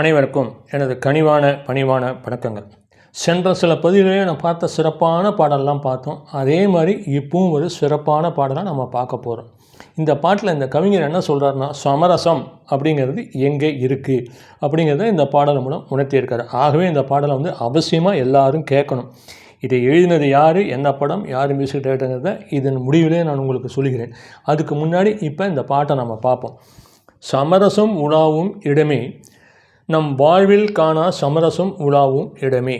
அனைவருக்கும் எனது கனிவான பணிவான வணக்கங்கள். சென்ற சில பதிவுகளே நான் பார்த்த சிறப்பான பாடல்லாம் பார்த்தோம். அதே மாதிரி இப்பவும் ஒரு சிறப்பான பாடலாக நம்ம பார்க்க போகிறோம் இந்த பாட்டில் இந்த கவிஞர் என்ன சொல்கிறாருன்னா சமரசம் அப்படிங்கிறது எங்கே இருக்குது அப்படிங்கிறத இந்த பாடல் மூலம் உணர்த்தியிருக்காரு. ஆகவே இந்த பாடலை வந்து அவசியமாக எல்லாரும் கேட்கணும். இதை எழுதினது யார் என்ன படம் யார் மியூசிக் டேரக்டருங்கிறத இதன் முடிவிலே நான் உங்களுக்கு சொல்கிறேன் அதுக்கு முன்னாடி இப்போ இந்த பாட்டை நம்ம பார்ப்போம். சமரசம் உலாவும் இடமே நம் வாழ்வில் காணா சமரசம் உலாவும் இடமே.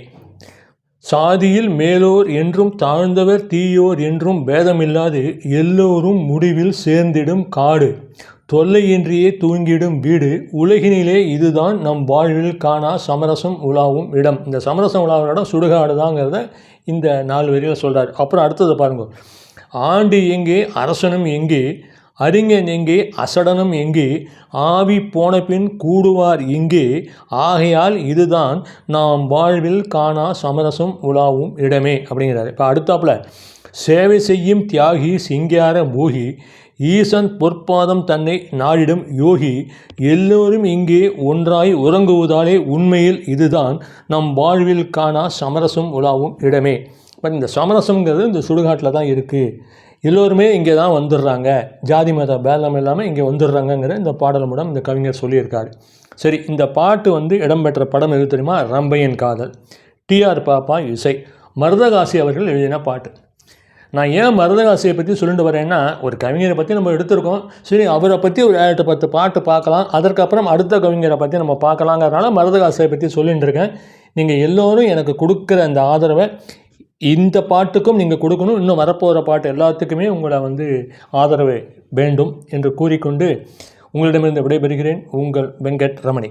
சாதியில் மேலோர் என்றும் தாழ்ந்தவர் தீயோர் என்றும் பேதமில்லாது எல்லோரும் முடிவில் சேர்ந்திடும் காடு. தொல்லையின்றியே தூங்கிடும் வீடு. உலகினிலே இதுதான் நம் வாழ்வில் காணா சமரசம் உலாவும் இடம். இந்த சமரசம் உலாவும் இடம் சுடுகாடு தாங்கிறத இந்த நாலு வரியில் சொல்கிறார் அப்புறம் அடுத்தது பாருங்கள் ஆண்டு எங்கே அரசனும் எங்கே அறிஞன் எங்கே அசடனும் எங்கே? ஆவி போன பின் கூடுவார் இங்கே. ஆகையால் இதுதான் நாம் வாழ்வில் காணா சமரசம் உலாவும் இடமே அப்படிங்கிறாரு. இப்போ அடுத்தாப்புல சேவை செய்யும் தியாகி சிங்கார மூகி ஈசன் பொற்பாதம் தன்னை நாடிடும் யோகி எல்லோரும் இங்கே ஒன்றாய் உறங்குவதாலே உண்மையில் இதுதான் நம் வாழ்வில் காணா சமரசம் உலாவும் இடமே. இப்போ இந்த சமரசங்கிறது இந்த சுடுகாட்டில் தான் இருக்குது எல்லோருமே இங்கே தான் வந்துடுறாங்க. ஜாதி மத பேதம் இல்லாமல் இங்கே வந்துடுறாங்கங்கிற இந்த பாடல் மூலம் இந்த கவிஞர் சொல்லியிருக்காரு. சரி இந்த பாட்டு வந்து இடம்பெற்ற படம் எது தெரியுமா? ரம்பையன் காதல். டிஆர் பாப்பா இசை. மருதகாசி அவர்கள் எழுதின பாட்டு. நான் ஏன் மருதகாசியை பற்றி சொல்லிட்டு வரேன்னா ஒரு கவிஞரை பற்றி நம்ம எடுத்திருக்கோம். சரி அவரை பற்றி ஒரு ஏழு பத்து பாட்டு பார்க்கலாம். அதற்கப்புறம் அடுத்த கவிஞரை பற்றி நம்ம பார்க்கலாங்கிறதுனால மருதகாசியை பற்றி சொல்லிட்டு இருக்கேன். நீங்கள் எல்லோரும் எனக்கு கொடுக்குற அந்த ஆதரவை இந்த பாட்டுக்கும் நீங்கள் கொடுக்கணும். இன்னும் வரப்போகிற பாட்டு எல்லாத்துக்குமே உங்களை வந்து ஆதரவு வேண்டும் என்று கூறிக்கொண்டு உங்களிடமிருந்து விடைபெறுகிறேன். உங்கள் வெங்கட் ரமணி.